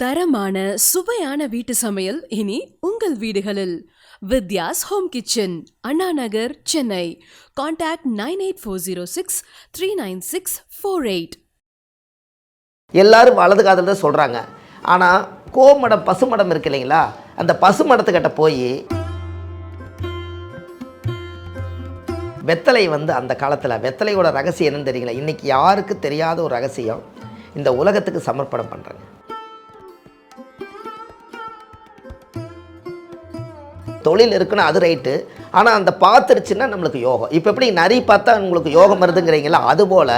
தரமான சுவையான வீட்டு சமையல் இனி உங்கள் வீடுகளில். Vidya's home kitchen Anna Nagar Chennai. Contact nine eight four zero six three nine six four eight எல்லாரும் வலது காதல் தான் சொல்கிறாங்க ஆனால் கோமடம் பசுமடம் இருக்கு இல்லைங்களா? அந்த பசுமடத்துக்கிட்ட போய் வெத்தலை வந்து அந்த காலத்தில் வெத்தலையோட ரகசியம் என்னன்னு தெரியல இன்றைக்கி யாருக்கு தெரியாத ஒரு ரகசியம்? இந்த உலகத்துக்கு சமர்ப்பணம் பண்ணுறாங்க தொழில் இருக்குன்னு அது ரைட்டு ஆனால் அந்த பார்த்துருச்சுன்னா நம்மளுக்கு யோகம். இப்போ எப்படி நரி பார்த்தா உங்களுக்கு யோகம் வருதுங்கிறீங்களா? அதுபோல்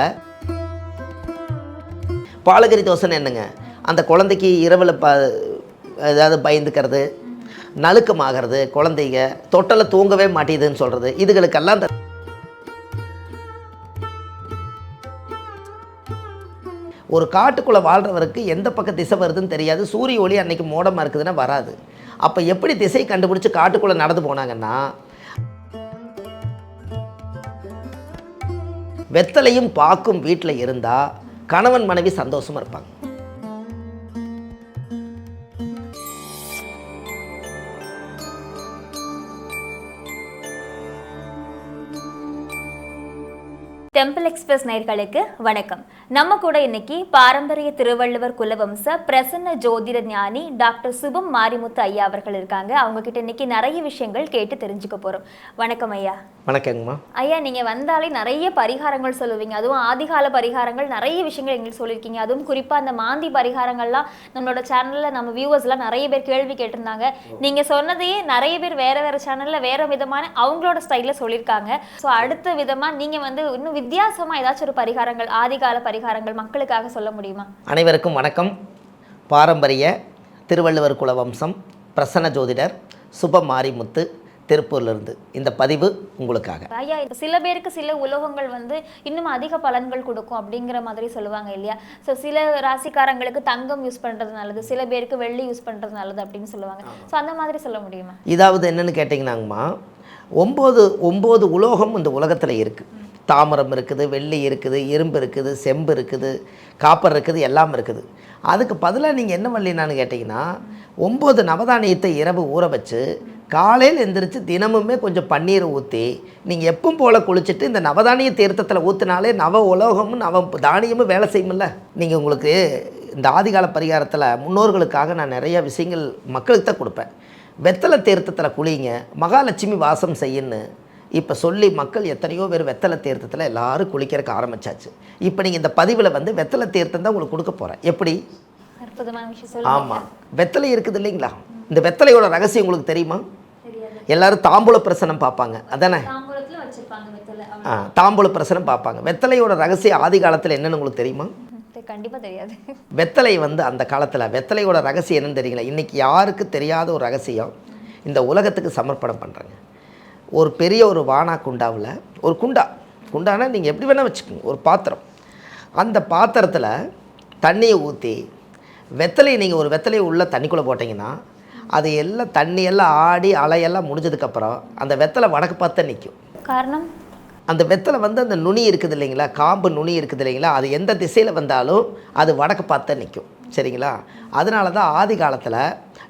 பாலகிரி தோசைன்னு என்னங்க? அந்த குழந்தைக்கு இரவில் ப ஏதாவது பயந்துக்கிறது நழுக்கமாகிறது குழந்தைங்க தொட்டலை தூங்கவே மாட்டேதுன்னு சொல்கிறது இதுகளுக்கெல்லாம் இந்த ஒரு காட்டுக்குள்ளே வாழ்கிறவருக்கு எந்த பக்கம் திசை வருதுன்னு தெரியாது. சூரிய ஒளி அன்னைக்கு மோடமாக இருக்குதுன்னா வராது. அப்போ எப்படி திசை கண்டுபிடிச்சி காட்டுக்குள்ளே நடந்து போனாங்கன்னா வெத்தலையும் பாக்கும் வீட்டில் இருந்தால் கணவன் மனைவி சந்தோஷமாக இருப்பாங்க. டெம்பிள் எக்ஸ்பிரஸ் நேயர்களுக்கு வணக்கம். நம்ம கூட இன்னைக்கு பாரம்பரிய திருவள்ளுவர் குலவம்ச பிரசன்ன ஜோதிட ஞானி டாக்டர் சுபம் மாரிமுத்து ஐயா அவர்கள் இருக்காங்க. அவங்க கிட்ட இன்னைக்கு நிறைய விஷயங்கள் கேட்டு தெரிஞ்சுக்க போறோம். வணக்கம் ஐயா. வணக்கங்கம்மா. ஐயா நீங்க வந்தாலே நிறைய பரிகாரங்கள் சொல்லுவீங்க. அதுவும் ஆதிகால பரிகாரங்கள் நிறைய விஷயங்கள் எங்களுக்கு சொல்லியிருக்கீங்க. அதுவும் குறிப்பா அந்த மாந்தி பரிகாரங்கள்லாம் நம்மளோட சேனல்ல நம்ம வியூவர்ஸ்லாம் நிறைய பேர் கேள்வி கேட்டிருந்தாங்க. நீங்க சொன்னதையே நிறைய பேர் வேற வேற சேனல்ல வேற விதமான அவங்களோட ஸ்டைல்ல சொல்லியிருக்காங்க. ஸோ அடுத்த விதமா நீங்க வந்து இன்னும் வித்தியாசமா ஏதாச்சும் ஒரு பரிகாரங்கள் ஆதிகால பரிகாரங்கள் மக்களுக்காக சொல்ல முடியுமா? அனைவருக்கும் வணக்கம். பாரம்பரிய திருவள்ளுவர் குல வம்சம் பிரசன்ன ஜோதிடர் சுப மாரிமுத்து திருப்பூர்லேருந்து. இந்த பதிவு உங்களுக்காக. ஐயா சில பேருக்கு சில உலோகங்கள் வந்து இன்னும் அதிக பலன்கள் கொடுக்கும் அப்படிங்கிற மாதிரி சொல்லுவாங்க இல்லையா? ஸோ சில ராசிக்காரங்களுக்கு தங்கம் யூஸ் பண்றது நல்லது சில பேருக்கு வெள்ளி யூஸ் பண்றது நல்லது அப்படின்னு சொல்லுவாங்க. ஸோ அந்த மாதிரி சொல்ல முடியுமா? இதாவது என்னன்னு கேட்டிங்கன்னாங்கம்மா ஒம்பது ஒம்பது உலோகம் இந்த உலகத்தில் இருக்குது தாமிரம் இருக்குது வெள்ளி இருக்குது இரும்பு இருக்குது செம்பு இருக்குது காப்பர் இருக்குது எல்லாம் இருக்குது. அதுக்கு பதிலாக நீங்கள் என்ன பண்ணலினான்னு கேட்டிங்கன்னா ஒம்பது நவதானியத்தை இரவு ஊற வச்சு காலையில் எந்திரிச்சு தினமுமே கொஞ்சம் பன்னீர் ஊற்றி நீங்கள் எப்பவும் போல் குளிச்சுட்டு இந்த நவதானிய தீர்த்தத்தில் ஊற்றினாலே நவ உலோகமும் நவ தானியமும் வேலை செய்யுமில்ல நீங்கள் உங்களுக்கு இந்த ஆதிகால பரிகாரத்தில் முன்னோர்களுக்காக நான் நிறைய விஷயங்கள் மக்களுக்கு தான் கொடுப்பேன். வெத்தலை தீர்த்தத்தில் குளிங்க மகாலட்சுமி வாசம் செய்யுன்னு இப்போ சொல்லி மக்கள் எத்தனையோ பேர் வெத்தலை தீர்த்தத்தில் எல்லாரும் குளிக்கிறதுக்கு ஆரம்பிச்சாச்சு. இப்போ நீங்கள் இந்த பதிவில் வந்து வெத்தலை தீர்த்தம் தான் உங்களுக்கு கொடுக்க போகிறேன் எப்படி? ஆமாம் வெத்தலை இருக்குது இல்லைங்களா? இந்த வெத்தலையோட ரகசியம் உங்களுக்கு தெரியுமா? எல்லாரும் தாம்பூல பிரசனம் பார்ப்பாங்க. அதானே? ஆ தாம்பூல பிரசனம் பார்ப்பாங்க. வெத்தலையோட ரகசியம் ஆதி காலத்தில் என்னன்னு உங்களுக்கு தெரியுமா? ம், தெ- கண்டிப்பா தெரியாது. வெத்தலை வந்து அந்த காலத்தில் வெத்தலையோட ரகசியம் என்னன்னு தெரியல இன்றைக்கி யாருக்கு தெரியாத ஒரு ரகசியம்? இந்த உலகத்துக்கு சமர்ப்பணம் பண்ணுறாங்க ஒரு பெரிய ஒரு வானா குண்டாவில் ஒரு குண்டா. குண்டானா நீங்கள் எப்படி வேணால் வச்சுக்கோங்க ஒரு பாத்திரம். அந்த பாத்திரத்தில் தண்ணியை ஊற்றி வெத்தலையை நீங்கள் ஒரு வெத்தலையை உள்ள தண்ணிக்குள்ளே போட்டிங்கன்னா அது எல்லாம் தண்ணி எல்லாம் ஆடி அலையெல்லாம் முடிஞ்சதுக்கப்புறம் அந்த வெத்தலை வடக்கு பார்த்து நிற்கும் காரணம்? அந்த வெத்தலை வந்து அந்த நுனி இருக்குது இல்லைங்களா? காம்பு நுனி இருக்குது இல்லைங்களா? அது எந்த திசையில் வந்தாலும் அது வடக்கு பார்த்தா நிற்கும் சரிங்களா? அதனால தான் ஆதி காலத்தில்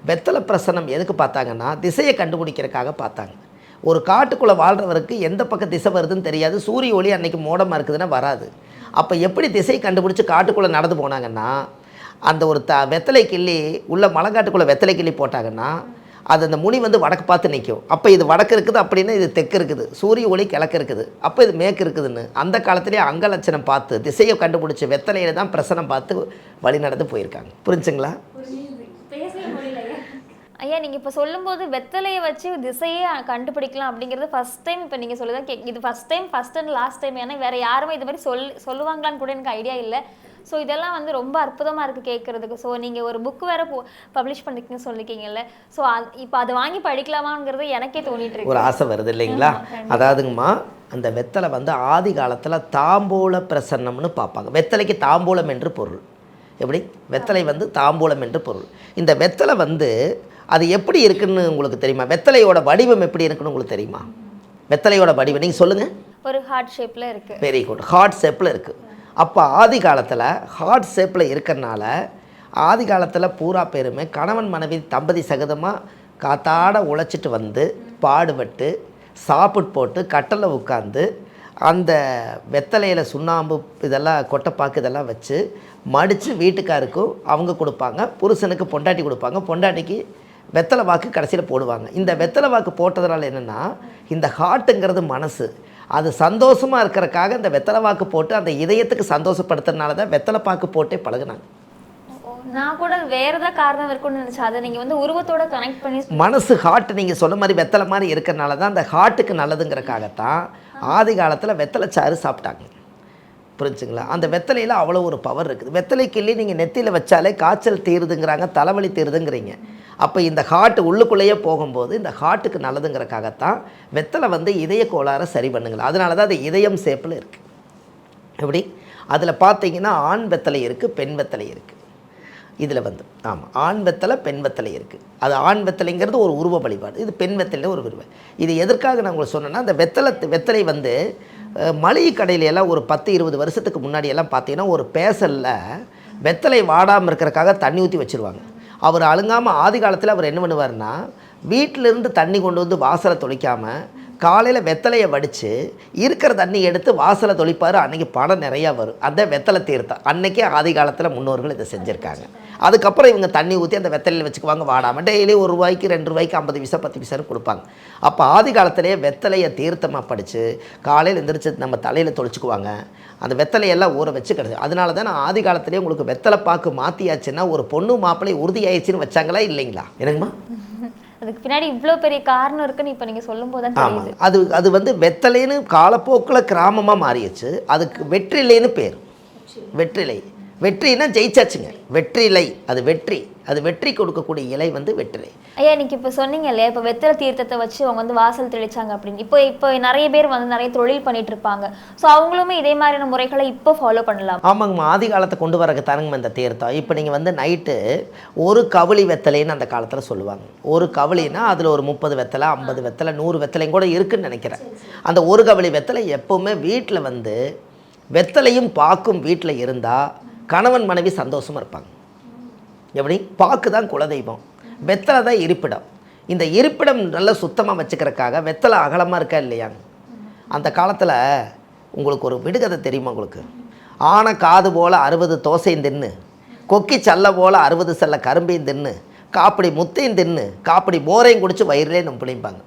வெத்தலை பிரசனம் எதுக்கு பார்த்தாங்கன்னா திசையை கண்டுபிடிக்கிறதுக்காக பார்த்தாங்க. ஒரு காட்டுக்குள்ளே வாழ்கிறவருக்கு எந்த பக்கம் திசை வருதுன்னு தெரியாது. சூரிய ஒளி அன்னைக்கு மோடமாக இருக்குதுன்னா வராது. அப்போ எப்படி திசையை கண்டுபிடிச்சி காட்டுக்குள்ளே நடந்து போனாங்கன்னா அந்த ஒரு த வெத்தலை கிள்ளி உள்ள மலங்காட்டுக்குள்ளே வெத்தலை கிள்ளி போட்டாங்கன்னா அது அந்த முனி வந்து வடக்கு பார்த்து நிற்கும் அப்போ இது வடக்கு இருக்குது அப்படின்னா இது தெற்கு இருக்குது. சூரிய ஒளி கிழக்கு இருக்குது. அப்போ இது மேற்கு இருக்குதுன்னு அந்த காலத்திலேயே அங்கலட்சணம் பார்த்து திசையை கண்டுபிடிச்சி வெத்தலையில தான் பிரசனம் பார்த்து வழி நடந்து போயிருக்காங்க. புரிஞ்சுங்களா? ஐயா நீங்க இப்ப சொல்லும்போது வெத்தலையை வச்சு திசையே கண்டுபிடிக்கலாம் அப்படிங்கிறது ஃபர்ஸ்ட் டைம் இப்ப நீங்க சொல்லுதான் கேக் இது first time first and last time ஏன்னா வேற யாருமே இது மாதிரி சொல் சொல்லுவாங்களான்னு கூட எனக்கு ஐடியா இல்லை. ஸோ இதெல்லாம் வந்து ரொம்ப அற்புதமா இருக்கு கேட்கறதுக்கு ஸோ நீங்க ஒரு புக் வேற பப்ளிஷ் பண்ணிருக்கீங்க சொல்லிருக்கீங்கல்ல. ஸோ இப்போ அதை வாங்கி படிக்கலாமாங்கிறது எனக்கே தோணிட்டு இருக்கு. ஒரு ஆசை வருது இல்லைங்களா? அதாவதுங்கம்மா அந்த வெத்தலை வந்து ஆதி காலத்தில் தாம்பூல பிரசன்னம்னு பார்ப்பாங்க. வெத்தலைக்கு தாம்பூலம் என்று பொருள். எப்படி? வெத்தலை வந்து தாம்பூலம் என்று பொருள். இந்த வெத்தலை வந்து அது எப்படி இருக்குன்னு உங்களுக்கு தெரியுமா? வெத்தலையோட வடிவம் எப்படி இருக்குன்னு உங்களுக்கு தெரியுமா? வெத்தலையோட வடிவம். நீங்கள் சொல்லுங்கள் ஒரு ஹார்ட் ஷேப்ல இருக்கு. வெரி குட் ஹார்ட் ஷேப்பில் இருக்குது அப்போ ஆதி காலத்தில் ஹார்ட் ஷேப்பில் இருக்கறனால ஆதி காலத்தில் பூரா பேருமே கணவன் மனைவி தம்பதி சகிதமாக காத்தாட உழைச்சிட்டு வந்து பாடுபட்டு சாப்பிட்டு போட்டு கட்டலை உட்காந்து அந்த வெத்தலையில் சுண்ணாம்பு இதெல்லாம் கொட்டைப்பாக்கு இதெல்லாம் வச்சு மடித்து வீட்டுக்காருக்கும் அவங்க கொடுப்பாங்க புருஷனுக்கு பொண்டாட்டி கொடுப்பாங்க. பொண்டாட்டிக்கு வெத்தலை வாக்கு கடைசியில் போடுவாங்க. இந்த வெத்தலை வாக்கு போட்டதுனால என்னென்னா இந்த ஹார்ட்டுங்கிறது மனசு. அது சந்தோஷமாக இருக்கிறக்காக இந்த வெத்தலை வாக்கு போட்டு அந்த இதயத்துக்கு சந்தோஷப்படுத்துறதுனால தான் வெத்தலை பாக்கு போட்டே பழகுனாங்க. நான் கூட வேற ஏதாவது காரணம் இருக்கும்னு நினைச்சேன். அதை நீங்க வந்து உருவத்தோட கனெக்ட் பண்ணி மனசு ஹார்ட் நீங்கள் சொன்ன மாதிரி வெத்தலை மாதிரி இருக்கிறனால தான் அந்த ஹார்ட்டுக்கு நல்லதுங்கிறக்காகத்தான் ஆதி காலத்தில் வெத்தலை சாறு சாப்பிட்டாங்க. புரிஞ்சுங்களா? அந்த வெத்தலையில் அவ்வளோ ஒரு பவர் இருக்குது. வெத்தலை கிள்ளி நீங்கள் நெத்தியில் வச்சாலே காய்ச்சல் தீருதுங்கிறாங்க தலைவலி தீருதுங்கிறீங்க. அப்போ இந்த ஹார்ட் உள்ளுக்குள்ளேயே போகும்போது இந்த ஹார்ட்டுக்கு நல்லதுங்கிறக்காகத்தான் வெத்தலை வந்து இதய கோளாறை சரி பண்ணுங்களா. அதனால தான் அது இதயம் சேப்பில் இருக்குது எப்படி? அதில் பார்த்தீங்கன்னா ஆண் வெத்தலை இருக்குது பெண் வெத்தலை இருக்குது இதில் வந்து ஆமாம் ஆண் வெத்தலை பெண் வெத்தலை இருக்குது அது ஆண் வெத்தலைங்கிறது ஒரு உருவ வழிபாடு. இது பெண் வெத்தலை ஒரு உருவ. இது எதற்காக நான் உங்களுக்கு சொன்னேன்னா அந்த வெத்தலை வெத்தலை வந்து மளிகை கடையில எல்லாம் ஒரு பத்து இருபது வருஷத்துக்கு முன்னாடி எல்லாம் பார்த்தீங்கன்னா ஒரு பேசலில் வெத்தலை வாடாமல் இருக்கிறக்காக தண்ணி ஊற்றி வச்சுருவாங்க. அவர் அழுங்காமல் ஆதி காலத்தில் அவர் என்ன பண்ணுவார்னா வீட்டிலிருந்து தண்ணி கொண்டு வந்து வாசலை தொளிக்காமல் காலையில் வெத்தலையை வடித்து இருக்கிற தண்ணி எடுத்து வாசலை தொளிப்பார். அன்றைக்கி பணம் நிறையா வரும். அந்த வெத்தலை தீர்த்தம் அன்றைக்கே ஆதி காலத்தில் முன்னோர்கள் இதை செஞ்சுருக்காங்க. அதுக்கப்புறம் இவங்க தண்ணி ஊற்றி அந்த வெத்தலையில் வச்சுக்குவாங்க வாடாமல் டெய்லி ஒரு ரூபாய்க்கு ரெண்டு ரூபாய்க்கு ஐம்பது பைசா பத்து பைசான்னு கொடுப்பாங்க. அப்போ ஆதி காலத்திலேயே வெத்தலையை தீர்த்தமாக படித்து காலையில் எந்திரிச்சு நம்ம தலையில் தொளிச்சுக்குவாங்க. அந்த வெத்தலையெல்லாம் ஊற வச்சு கிடக்கு. அதனால தான் நான் ஆதி காலத்திலேயே உங்களுக்கு வெத்தலை பாக்கு மாற்றியாச்சுன்னா ஒரு பொண்ணு மாப்பிள்ளை உறுதியாயிடுச்சுன்னு வச்சாங்களா இல்லைங்களா? என்னங்கம்மா? அதுக்கு பின்னாடி இவ்ளோ பெரிய காரணம் இருக்குன்னு இப்ப நீங்க சொல்லும் போது தான் தெரியுது அது அது வந்து வெத்தலைன்னு காலப்போக்கில் கிராமமாக மாறிடுச்சு. அதுக்கு வெற்றிலைன்னு பேர். வெற்றிலை. வெற்றினா ஜெயிச்சாச்சுங்க. வெற்றிலை அது வெற்றி. அது வெற்றி கொடுக்கக்கூடிய இலை வந்து வெற்றிலை ஐயா இன்னைக்கு இப்போ சொன்னீங்க இல்லையா? இப்போ வெத்தலை தீர்த்தத்தை வச்சு அவங்க வந்து வாசல் தெளிச்சாங்க அப்படின்னு. இப்போ இப்போ நிறைய பேர் வந்து நிறைய தொழில் பண்ணிட்டு இருப்பாங்க. ஸோ அவங்களுமே இதே மாதிரியான முறைகளை இப்போ ஃபாலோ பண்ணலாம். ஆமாங்கம்மா. ஆதி காலத்தை கொண்டு வரக்கு தானுங்கம்மா இந்த தீர்த்தம். இப்போ நீங்கள் வந்து நைட்டு ஒரு கவுளி வெத்தலைன்னு அந்த காலத்தில் சொல்லுவாங்க. ஒரு கவுளினா அதில் ஒரு முப்பது வெத்தலை ஐம்பது வெத்தலை நூறு வெத்தலையும் கூட இருக்குன்னு நினைக்கிறேன். அந்த ஒரு கவுளி வெத்தலை எப்போவுமே வீட்டில் வந்து வெத்தலையும் பாக்கும் வீட்டில் இருந்தால் கணவன் மனைவி சந்தோஷமாக இருப்பாங்க. எப்படி? பாக்கு தான் குலதெய்வம். வெத்தலை தான் இருப்பிடம். இந்த இருப்பிடம் நல்லா சுத்தமாக வச்சுக்கிறக்காக வெத்தலை அகலமாக இருக்கா இல்லையாங்க அந்த காலத்தில் உங்களுக்கு ஒரு விடுகதை தெரியுமா உங்களுக்கு? ஆனை காது போல் அறுபது தோசையும் தின்னு கொக்கி சல்ல போல் அறுபது செல்ல கரும்பையும் தின்னு காப்படி முத்தையும் தின்னு காப்படி மோரையும் குடித்து வயிறுலே நம்பிளிம்பாங்க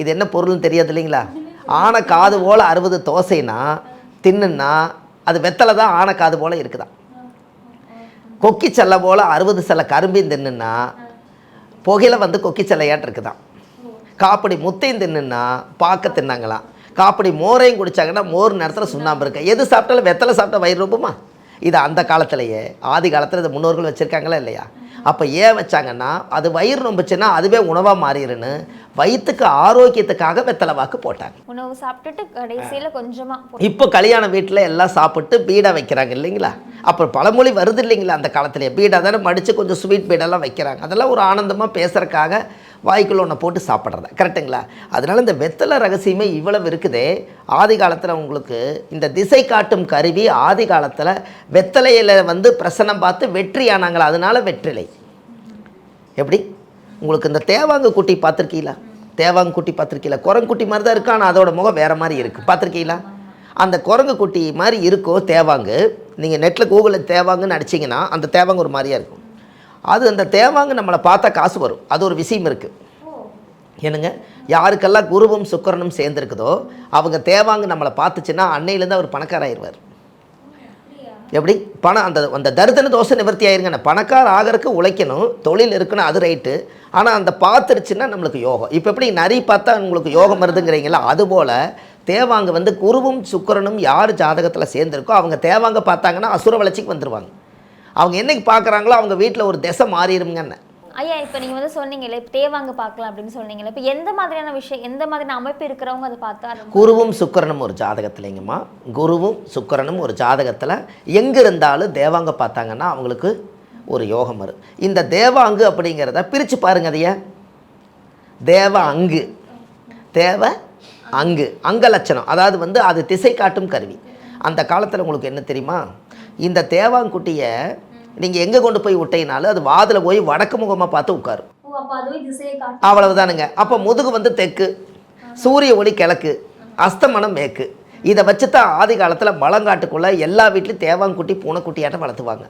இது என்ன பொருள்னு தெரியாது இல்லைங்களா? ஆனை காது போல் அறுபது தோசைனா தின்னுன்னா அது வெத்தலை தான் ஆன காது போல் இருக்குதான் கொக்கி செல்லை போல் அறுபது செல்ல கரும்பையும் தின்னுன்னா புகையில வந்து கொக்கி செல்லையாட்டு இருக்குதான் காப்படி முத்தையும் தின்னுன்னா பார்க்க தின்னாங்களாம் காப்படி மோரையும் குடிச்சாங்கன்னா மோர் நேரத்தில் சுண்ணாம்பு இருக்கு? எது சாப்பிட்டாலும் வெத்தலை சாப்பிட்டா வயிறு ரொம்பமா? இது அந்த காலத்திலேயே. ஆதி காலத்தில் இந்த முன்னோர்கள் வச்சுருக்காங்களா இல்லையா? அப்போ ஏன் வச்சாங்கன்னா அது வயிறு ரொம்பச்சுன்னா அதுவே உணவாக மாறிடுன்னு வயிற்றுக்கு ஆரோக்கியத்துக்காக வெத்தலை வாக்கு போட்டாங்க. உணவு சாப்பிட்டுட்டு கடைசியில கொஞ்சமா இப்போ கல்யாண வீட்டில் எல்லாம் சாப்பிட்டு பீடா வைக்கிறாங்க இல்லைங்களா? அப்புறம் பழமொழி வருது இல்லைங்களா அந்த காலத்திலே பீடா தானே மடித்து கொஞ்சம் ஸ்வீட் பீடெல்லாம் வைக்கிறாங்க. அதெல்லாம் ஒரு ஆனந்தமாக பேசுகிறக்காக வாய்க்குள்ள ஒன்றை போட்டு சாப்பிட்றத. கரெக்டுங்களா அதனால் இந்த வெத்தலை ரகசியமே இவ்வளவு இருக்குதே. ஆதி காலத்தில் உங்களுக்கு இந்த திசை காட்டும் கருவி ஆதி காலத்தில் வெத்தலையில் வந்து பிரசனம் பார்த்து வெற்றி ஆனாங்களா? அதனால வெற்றிலை. எப்படி? உங்களுக்கு இந்த தேவாங்கு குட்டி பார்த்துருக்கீங்களா? தேவாங்க குட்டி பார்த்துருக்கீங்களா? குரங்குட்டி மாதிரி தான் இருக்கு ஆனால் அதோட முகம் வேறு மாதிரி இருக்குது பார்த்துருக்கீங்களா? அந்த குரங்கு குட்டி மாதிரி இருக்கும் தேவாங்கு நீங்கள் நெட்டில் கூகுளில் தேவாங்கன்னு அடிச்சிங்கன்னா அந்த தேவாங்க ஒரு மாதிரியா இருக்கும். அது அந்த தேவாங்கு நம்மளை பார்த்தா காசு வரும். அது ஒரு விஷயம் இருக்குது என்னங்க? யாருக்கெல்லாம் குருவும் சுக்கரனும் சேர்ந்துருக்குதோ அவங்க தேவாங்கு நம்மளை பார்த்துச்சுன்னா அன்னையிலேருந்து அவர் பணக்காராயிருவார். எப்படி? பணம் அந்த அந்த தரிதன தோசை நிவர்த்தி ஆயிருங்க. பணக்கார ஆகிறதுக்கு உழைக்கணும். தொழில் இருக்கணும் அது ரைட்டு ஆனால் அந்த பார்த்துருச்சுன்னா நம்மளுக்கு யோகம். இப்போ எப்படி நரி பார்த்தா உங்களுக்கு யோகம் வருதுங்கிறீங்களா? அதுபோல் தேவாங்க வந்து குருவும் சுக்கிரனும் யார் ஜாதகத்தில் சேர்ந்துருக்கோ அவங்க தேவாங்க பார்த்தாங்கன்னா அசுர வளர்ச்சிக்கு வந்துடுவாங்க அவங்க என்னைக்கு பார்க்குறாங்களோ அவங்க வீட்டில் ஒரு திசை மாறிடுங்கன்னு ஐயா இப்போ நீங்க வந்து சொன்னீங்கல்ல இப்போ தேவாங்க பார்க்கலாம் அப்படின்னு சொன்னீங்கல்ல இப்போ எந்த மாதிரியான விஷயம் எந்த மாதிரியான அமைப்பு இருக்கிறவங்க அதை பார்த்தா குருவும் சுக்கிரனும் ஒரு ஜாதகத்துலைங்கம்மா. குருவும் சுக்கிரனும் ஒரு ஜாதகத்தில் எங்கே இருந்தாலும் தேவாங்க பார்த்தாங்கன்னா அவங்களுக்கு ஒரு யோகம் வரும். இந்த தேவாங்கு அப்படிங்கிறத பிரித்து பாருங்க அதைய. தேவ அங்கு. தேவ அங்கு. அங்க லட்சணம். அதாவது வந்து அது திசை காட்டும் கருவி. அந்த காலத்தில் உங்களுக்கு என்ன தெரியுமா? இந்த தேவாங்குட்டியை நீங்கள் எங்கே கொண்டு போய் விட்டீங்கனாலும் அது வாதில் போய் வடக்கு முகமாக பார்த்து உட்காரும். அவ்வளவுதானுங்க. அப்போ முதுகு வந்து தெற்கு சூரிய ஒளி கிழக்கு அஸ்தமனம் மேற்கு. இதை வச்சு தான் ஆதி காலத்தில் மலங்காட்டுக்குள்ளே எல்லா வீட்லையும் தேவாங்குட்டி பூனைக்குட்டியாட்டம் வளர்த்துவாங்க.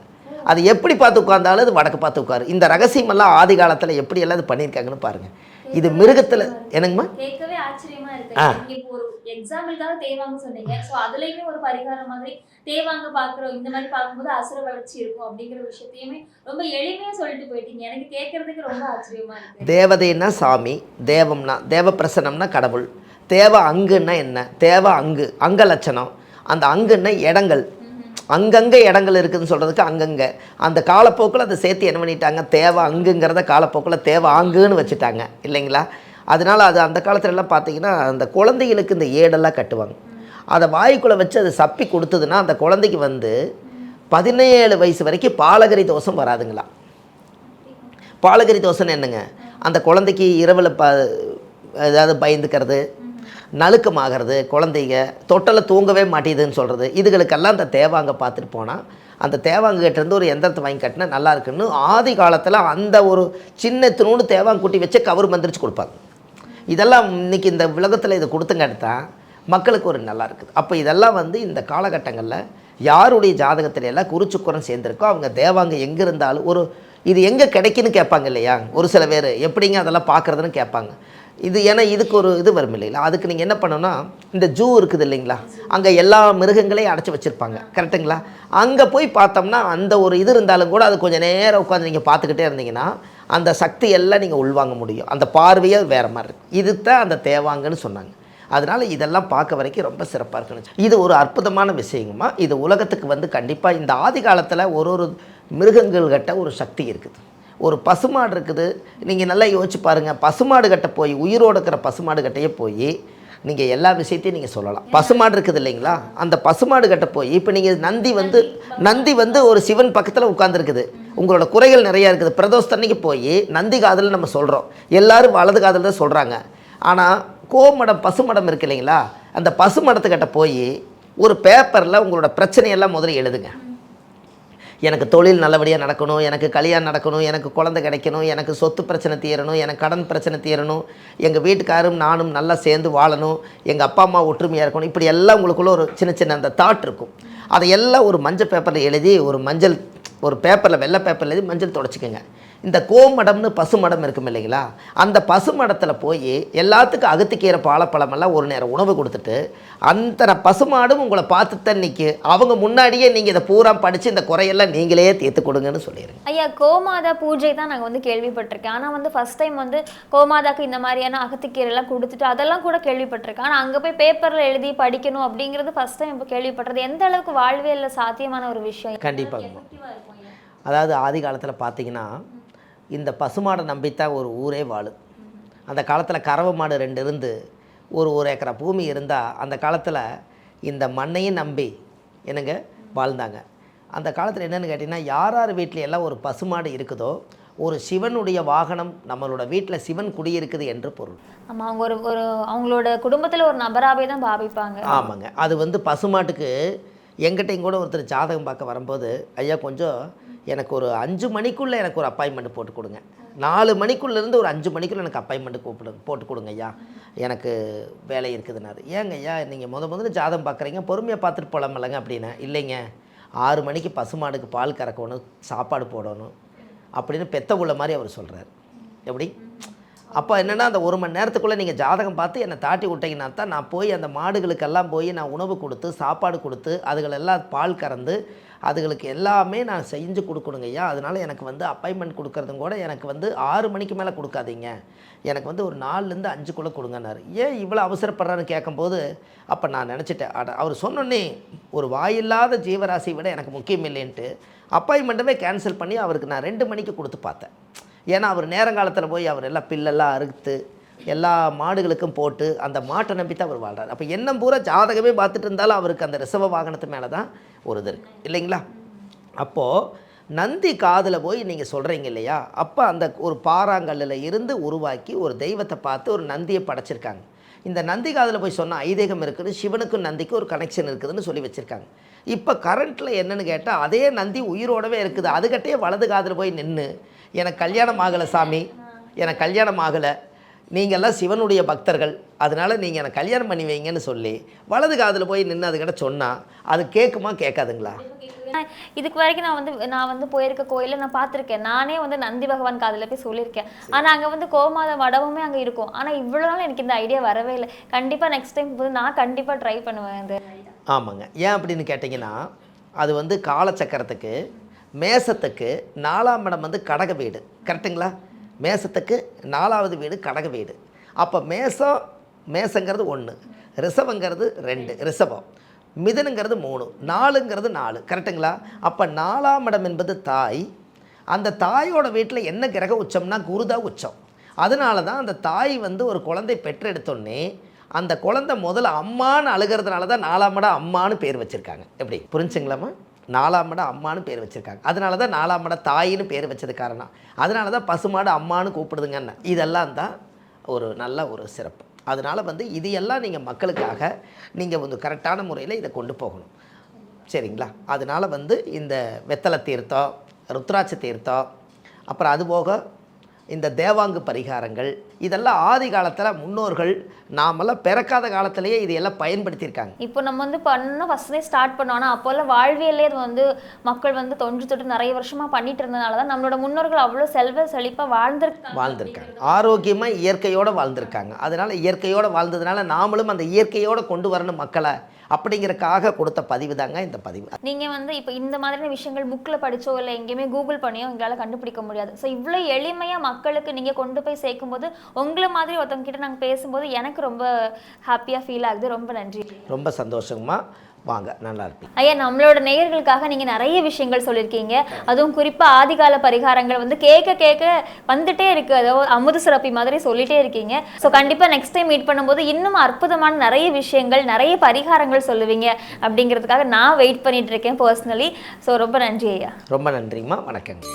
அது எப்படி பார்த்து உட்கார்ந்தாலும் அது வடக்கு பார்த்து உட்காரு இந்த ரகசியமெல்லாம் ஆதி காலத்தில் எப்படி எல்லாம் இது பண்ணியிருக்காங்கன்னு பாருங்கள் இது மிருகத்தில் என்னங்கம்மா? கேட்கவே ஆச்சரியமா இருக்கு. இப்போ ஒரு எக்ஸாம்பிளுக்காக தேவாங்க சொன்னீங்க. சோ அதுலயுமே ஒரு பரிகாரம் மாதிரி தேவாங்க பாக்குறோம் இந்த மாதிரி பார்க்கும்போது அசுர வளர்ச்சி இருக்கும் அப்படிங்கிற விஷயத்தையுமே ரொம்ப எளிமையா சொல்லிட்டு போயிட்டீங்க. எனக்கு கேட்கறதுக்கு ரொம்ப ஆச்சரியமா இருக்கு. தேவதைன்னா சாமி தேவம்னா தேவ பிரசனம்னா கடவுள் தேவ அங்குன்னா என்ன? தேவ அங்கு அங்க லட்சணம். அந்த அங்குன்னா இடங்கள். அங்கங்கே இடங்கள் இருக்குதுன்னு சொல்கிறதுக்கு அங்கங்கே. அந்த காலப்போக்கில் அதை சேர்த்து என்ன பண்ணிட்டாங்க? தேவை அங்குங்கிறத காலப்போக்கில் தேவை ஆங்குன்னு வச்சுட்டாங்க. இல்லைங்களா? அதனால் அது அந்த காலத்துலலாம் பார்த்திங்கன்னா பார்த்தீங்கன்னா அந்த குழந்தைகளுக்கு இந்த ஏடெல்லாம் கட்டுவாங்க. அதை வாய்க்குள்ளே வச்சு அதை சப்பி கொடுத்ததுன்னா அந்த குழந்தைக்கு வந்து பதினேழு வயசு வரைக்கும் பாலகரி தோசம் வராதுங்களா? பாலகரி தோசைன்னு என்னங்க? அந்த குழந்தைக்கு இரவில் ப ஏதாவது பயந்துக்கிறது நலுக்கமாகிறது குழந்தைங்க தொட்டலை தூங்கவே மாட்டேதுன்னு சொல்கிறது இதுகளுக்கெல்லாம் அந்த தேவாங்க பார்த்துட்டு போனால் அந்த தேவாங்ககிட்டேருந்து ஒரு எந்திரத்தை வாங்கி கட்டினா நல்லா இருக்குன்னு ஆதி காலத்தில் அந்த ஒரு சின்ன திருண்டு தேவாங்குட்டி வச்சு கவர் மந்திரிச்சு கொடுப்பாங்க. இதெல்லாம் இன்னைக்கு இந்த உலகத்தில் இதை கொடுத்துங்காட்டி மக்களுக்கு ஒரு நல்லா இருக்குது. அப்போ இதெல்லாம் வந்து இந்த காலகட்டங்களில் யாருடைய ஜாதகத்தில் எல்லாம் குருச்சுக்குரம் சேர்ந்துருக்கோ அவங்க தேவாங்க எங்கே இருந்தாலும் ஒரு இது எங்கே கிடைக்குன்னு கேட்பாங்க இல்லையா? ஒரு சில பேர் எப்படிங்க அதெல்லாம் பார்க்குறதுன்னு கேட்பாங்க. இது ஏன்னா இதுக்கு ஒரு இது வரும் இல்லைங்களா? அதுக்கு நீங்கள் என்ன பண்ணணும்னா இந்த ஜூ இருக்குது இல்லைங்களா? அங்கே எல்லா மிருகங்களையும் அடைச்சி வச்சுருப்பாங்க. கரெக்டுங்களா அங்கே போய் பார்த்தோம்னா அந்த ஒரு இது இருந்தாலும் கூட அது கொஞ்சம் நேரம் உட்காந்து நீங்கள் பார்த்துக்கிட்டே இருந்தீங்கன்னா அந்த சக்தி எல்லாம் நீங்கள் உள்வாங்க முடியும். அந்த பார்வையே வேறு மாதிரி இருக்கு. இது தான் அந்த தேவாங்கன்னு சொன்னாங்க. அதனால் இதெல்லாம் பார்க்க வரைக்கும் ரொம்ப சிறப்பாக இருக்குன்னு இது ஒரு அற்புதமான விஷயங்கம்மா. இது உலகத்துக்கு வந்து கண்டிப்பாக இந்த ஆதி காலத்தில் ஒரு ஒரு மிருகங்கள்கிட்ட ஒரு சக்தி இருக்குது. ஒரு பசுமாடு இருக்குது. நீங்கள் நல்லா யோசிச்சு பாருங்கள் பசுமாடு கிட்ட போய் உயிரோடு இருக்கிற பசுமாடு கிட்டயே போய் நீங்கள் எல்லா விஷயத்தையும் நீங்கள் சொல்லலாம். பசுமாடு இருக்குது இல்லைங்களா? அந்த பசுமாடு கிட்ட போய் இப்போ நீங்கள் நந்தி வந்து நந்தி வந்து ஒரு சிவன் பக்கத்தில் உட்காந்துருக்குது உங்களோட குறைகள் நிறையா இருக்குது. பிரதோஷத்தன்னைக்கு போய் நந்தி காதில் நம்ம சொல்கிறோம் எல்லாரும் வலது காதில் தான் சொல்கிறாங்க ஆனால் கோமடம் பசுமடம் இருக்கு இல்லைங்களா? அந்த பசுமடத்துக்கிட்ட போய் ஒரு பேப்பரில் உங்களோட பிரச்சனையெல்லாம் முதல்ல எழுதுங்க. எனக்கு தொழில் நல்லபடியாக நடக்கணும் எனக்கு கல்யாணம் நடக்கணும் எனக்கு குழந்தை கிடைக்கணும் எனக்கு சொத்து பிரச்சனை தீரணும் எனக்கு கடன் பிரச்சனை தீரணும் எங்கள் வீட்டுக்காரும் நானும் நல்லா சேர்ந்து வாழணும் எங்கள் அப்பா அம்மா ஒற்றுமையாக இருக்கணும் இப்படி எல்லாம் உங்களுக்குள்ள ஒரு சின்ன சின்ன அந்த தாட் இருக்கும். அதையெல்லாம் ஒரு மஞ்சள் பேப்பரில் எழுதி ஒரு மஞ்சள் ஒரு பேப்பரில் வெள்ளை பேப்பரில் எழுதி மஞ்சள் தொடச்சிக்கோங்க. இந்த கோமடம்னு பசுமடம் இருக்கும் இல்லைங்களா? அந்த பசுமடத்தில் போய் எல்லாத்துக்கும் அகத்திக்கீரை பாலப்பழமெல்லாம் ஒரு நேரம் உணவு கொடுத்துட்டு அந்த பசுமாடும் உங்களை பார்த்து தான் நிற்கி அவங்க முன்னாடியே நீங்கள் இதை பூரா படித்து இந்த குறையெல்லாம் நீங்களே தீர்த்து கொடுங்கன்னு சொல்லிடுங்க. ஐயா கோமாதா பூஜை தான் நாங்க வந்து கேள்விப்பட்டிருக்கேன். ஆனா வந்து ஃபர்ஸ்ட் டைம் வந்து கோமாதாக்கு இந்த மாதிரியான அகத்திக்கீரை எல்லாம் கொடுத்துட்டு அதெல்லாம் கூட கேள்விப்பட்டிருக்கேன். ஆனா அங்க போய் பேப்பர்ல எழுதி படிக்கணும் அப்படிங்கிறது ஃபர்ஸ்ட் டைம் இப்போ கேள்விப்பட்டது. எந்த அளவுக்கு வாழ்வியல்ல சாத்தியமான ஒரு விஷயம்? கண்டிப்பாக. அதாவது ஆதி காலத்தில் பார்த்தீங்கன்னா இந்த பசுமாடை நம்பித்தான் ஒரு ஊரே வாழும். அந்த காலத்தில் கறவை மாடு ரெண்டு இருந்து ஒரு ஒரு ஏக்கரா பூமி இருந்தால் அந்த காலத்தில் இந்த மண்ணையும் நம்பி என்னங்க? வாழ்ந்தாங்க. அந்த காலத்தில் என்னென்னு கேட்டிங்கன்னா யார் யார் வீட்டில எல்லாம் ஒரு பசுமாடு இருக்குதோ ஒரு சிவனுடைய வாகனம் நம்மளோட வீட்டில் சிவன் குடியிருக்குது என்று பொருள். ஆமா அவங்க ஒரு ஒரு அவங்களோட குடும்பத்துல ஒரு நபராவே தான் பாவிப்பாங்க. ஆமாங்க. அது வந்து பசுமாட்டுக்கு எங்கிட்டையும் கூட ஒருத்தர் ஜாதகம் பார்க்க வரும்போது ஐயா கொஞ்சம் எனக்கு ஒரு அஞ்சு மணிக்குள்ளே எனக்கு ஒரு அப்பாயின்மெண்ட் போட்டு கொடுங்க. நாலு மணிக்குள்ளேருந்து ஒரு அஞ்சு மணிக்குள்ளே எனக்கு அப்பாயின்மெண்ட் கூப்பிடு போட்டு கொடுங்க ஐயா. எனக்கு வேலை இருக்குதுன்னாரு. ஏங்க ஐயா நீங்கள் முத முதல்ல ஜாதம் பார்க்குறீங்க பொறுமையாக பார்த்துட்டு போகலாமில்லங்க அப்படின்னா. இல்லைங்க. ஆறு மணிக்கு பசுமாடுக்கு பால் கறக்கணும் சாப்பாடு போடணும் அப்படின்னு பெத்த உள்ள மாதிரி அவர் சொல்கிறார் எப்படி? அப்போ என்னென்னா அந்த ஒரு மணி நேரத்துக்குள்ளே நீங்கள் ஜாதகம் பார்த்து என்னை தாட்டி விட்டீங்கன்னா தான் நான் போய் அந்த மாடுகளுக்கெல்லாம் போய் நான் உணவு கொடுத்து சாப்பாடு கொடுத்து அதுகளெல்லாம் பால் கறந்து அதுகளுக்கு எல்லாமே நான் செஞ்சு கொடுக்கணுங்க ஐயா. அதனால் எனக்கு வந்து அப்பாயின்மெண்ட் கொடுக்கறதும் கூட எனக்கு வந்து ஆறு மணிக்கு மேலே கொடுக்காதீங்க. எனக்கு வந்து ஒரு நாலுலேருந்து அஞ்சுக்குள்ளே கொடுங்கன்னாரு. ஏன் இவ்வளோ அவசரப்படுறான்னு கேட்கும்போது அப்போ நான் நினச்சிட்டேன். அட அவர் சொன்னோன்னே ஒரு வாயில்லாத ஜீவராசியை விட எனக்கு முக்கியம் இல்லைன்ட்டு அப்பாயின்மெண்ட்டுமே கேன்சல் பண்ணி அவருக்கு நான் ரெண்டு மணிக்கு கொடுத்து பார்த்தேன். ஏன்னா அவர் நேரங்காலத்தில் போய் அவர் எல்லாம் பில்லெல்லாம் அறுத்து எல்லா மாடுகளுக்கும் போட்டு அந்த மாட்டை நம்பி தான் அவர் வாழ்கிறார் அப்போ எண்ணம் பூரா ஜாதகமே பார்த்துட்டு இருந்தாலும் அவருக்கு அந்த ரிசவ வாகனத்து மேலே தான் ஒரு இது இருக்குது இல்லைங்களா? அப்போது நந்தி காதில் போய் நீங்கள் சொல்கிறீங்க இல்லையா? அப்போ அந்த ஒரு பாறாங்கல்லில் இருந்து உருவாக்கி ஒரு தெய்வத்தை பார்த்து ஒரு நந்தியை படைச்சிருக்காங்க. இந்த நந்தி காதில் போய் சொன்ன ஐதேகம் இருக்குது சிவனுக்கும் நந்திக்கும் ஒரு கனெக்ஷன் இருக்குதுன்னு சொல்லி வச்சுருக்காங்க. இப்போ கரண்ட்டில் என்னென்னு கேட்டால் அதே நந்தி உயிரோடவே இருக்குது. அதுக்கிட்டே வலது காதில் போய் நின்று எனக்கு கல்யாணம் ஆகலை சாமி. எனக்கு கல்யாணம் ஆகலை. நீங்கள்லாம் சிவனுடைய பக்தர்கள். அதனால் நீங்கள் எனக்கு கல்யாணம் பண்ணி வைங்கன்னு சொல்லி வலது காதில் போய் நின்று அதுக்கிட்ட சொன்னால் அது கேட்குமா கேட்காதுங்களா? இதுக்கு வரைக்கும் நான் வந்து நான் வந்து போயிருக்க கோயில நான் பார்த்திருக்கேன். நானே வந்து நந்தி பகவான் காதுல போய் சொல்லியிருக்கேன். ஆனா அங்க வந்து கோமாத மடமுமே அங்க இருக்கும். ஆனா இவ்வளவு நாள் எனக்கு இந்த ஐடியா வரவே இல்லை. கண்டிப்பா நெக்ஸ்ட் டைம் போது நான் கண்டிப்பா ட்ரை பண்ணுவேன் இது. ஆமாங்க. ஏன் அப்படின்னு கேட்டிங்கன்னா அது வந்து காலச்சக்கரத்துக்கு மேசத்துக்கு நாலாம் இடம் வந்து கடக வீடு. கரெக்டுங்களா மேசத்துக்கு நாலாவது வீடு கடக வீடு. அப்போ மேசம் மேசங்கிறது ஒன்று ரிசவங்கிறது ரெண்டு ரிசவம் மிதுனுங்கிறது மூணு நாலுங்கிறது நாலு கரெக்டுங்களா அப்போ நாலாம் இடம் என்பது தாய். அந்த தாயோட வீட்டில் என்ன கிரக உச்சம்னா குருதா உச்சம். அதனால தான் அந்த தாய் வந்து ஒரு குழந்தை பெற்றெடுத்தோடனே அந்த குழந்தை முதல்ல அம்மான்னு அழுகிறதுனால தான் நாலாம் இடம் அம்மான்னு பேர் வச்சுருக்காங்க. எப்படி? புரிஞ்சுங்களாம்மா நாலாம் இடம் அம்மான்னு பேர் வச்சுருக்காங்க. அதனால தான் நாலாம் இடம் தாயின்னு பேர் வச்சது காரணம். அதனால தான் பசுமாடு அம்மான்னு கூப்பிடுதுங்கன்னு. இதெல்லாம் தான் ஒரு நல்ல ஒரு சிறப்பு. அதனால் வந்து இது எல்லாம் நீங்கள் மக்களுக்காக நீங்கள் வந்து கரெக்டான முறையில் இதை கொண்டு போகணும். சரிங்களா? அதனால் வந்து இந்த வெத்தலை தீர்த்தம் ருத்ராட்ச தீர்த்தம் அப்புறம் அதுபோக இந்த தேவாங்கு பரிகாரங்கள் இதெல்லாம் ஆதி காலத்தில் முன்னோர்கள் நாமெல்லாம் பிறக்காத காலத்திலேயே இதையெல்லாம் பயன்படுத்தியிருக்காங்க. இப்போ நம்ம வந்து பண்ண ஃபர்ஸ்டே ஸ்டார்ட் பண்ணோம். அப்போல்லாம் வாழ்வியலே இது வந்து மக்கள் வந்து தொன்று தொட்டு நிறைய வருஷமா பண்ணிட்டு இருந்தனால தான் நம்மளோட முன்னோர்கள் அவ்வளவு செல்வ செழிப்பா வாழ்ந்திருக்காங்க. வாழ்ந்திருக்காங்க. ஆரோக்கியமாக இயற்கையோடு வாழ்ந்திருக்காங்க. அதனால் இயற்கையோடு வாழ்ந்ததுனால நாமளும் அந்த இயற்கையோடு கொண்டு வரணும் மக்களை. அப்படிங்கிறக்காக கொடுத்த பதிவு தாங்க இந்த பதிவு. நீங்க வந்து இப்போ இந்த மாதிரியான விஷயங்கள் புக்ல படிச்சோ இல்லை எங்கேயுமே கூகுள் பண்ணியோ உங்களால கண்டுபிடிக்க முடியாது. ஸோ இவ்வளோ எளிமையா மக்களுக்கு நீங்க கொண்டு போய் சேர்க்கும்போது உங்களை மாதிரி ஒருத்தவங்க கிட்ட நாங்க பேசும்போது எனக்கு ரொம்ப ஹாப்பியா ஃபீல் ஆகுது. ரொம்ப நன்றி. ரொம்ப சந்தோஷமா வாங்க நல்லா இருப்பீங்க ஐயா நம்மளோட நேயர்களுக்காக நீங்க நிறைய விஷயங்கள் சொல்லியிருக்கீங்க. அதுவும் குறிப்பா ஆதிகால பரிகாரங்கள் வந்து கேட்க கேட்க வந்துட்டே இருக்கு. அதாவது அமுத சுரப்பி மாதிரி சொல்லிட்டே இருக்கீங்க. ஸோ கண்டிப்பா நெக்ஸ்ட் டைம் மீட் பண்ணும்போது இன்னும் அற்புதமான நிறைய விஷயங்கள் நிறைய பரிகாரங்கள் சொல்லுவீங்க அப்படிங்கிறதுக்காக நான் வெயிட் பண்ணிட்டு இருக்கேன் பர்சனலி ஸோ ரொம்ப நன்றி ஐயா. ரொம்ப நன்றிம்மா. வணக்கங்க.